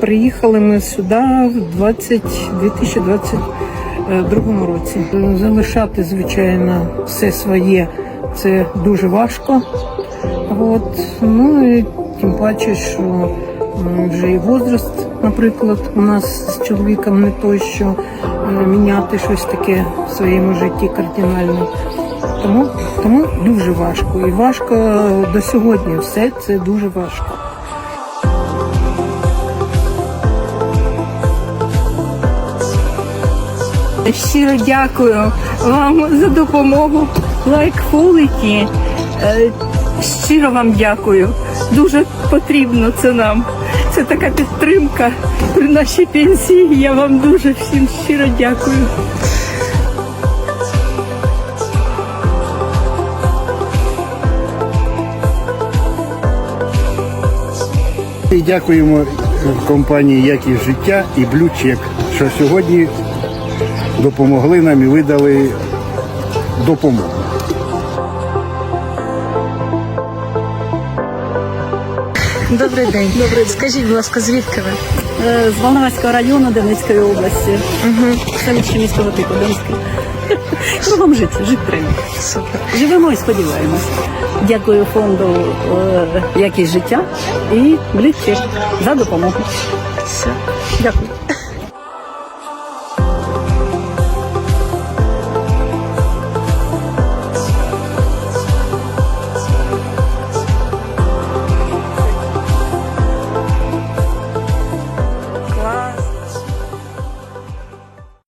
Приїхали ми сюди в 20, 2022 році. Залишати, звичайно, все своє це дуже важко. От, ну і тим паче, що вже і возраст, наприклад, у нас з чоловіком не той, що е, міняти щось таке в своєму житті кардинально. Тому, тому дуже важко. І важко до сьогодні все це дуже важко. Щиро дякую вам за допомогу. Лайк Quality. Е, Щиро вам дякую. Дуже потрібно це нам. Це така підтримка при нашій пенсії. Я вам дуже всім щиро дякую. І дякуємо е, компанії Якість життя і Блючек, що сьогодні допомогли нам і видали допомогу. Добрий день. Добрий день. Скажіть, будь ласка, звідки ви? Е, З Волноваського району Донецької області. Угу. Селище міського типу Донське. Кругом жити, жити треба. Супер. Живемо і сподіваємось. Дякую фонду е, якість життя і Блітчек за допомогу. Все.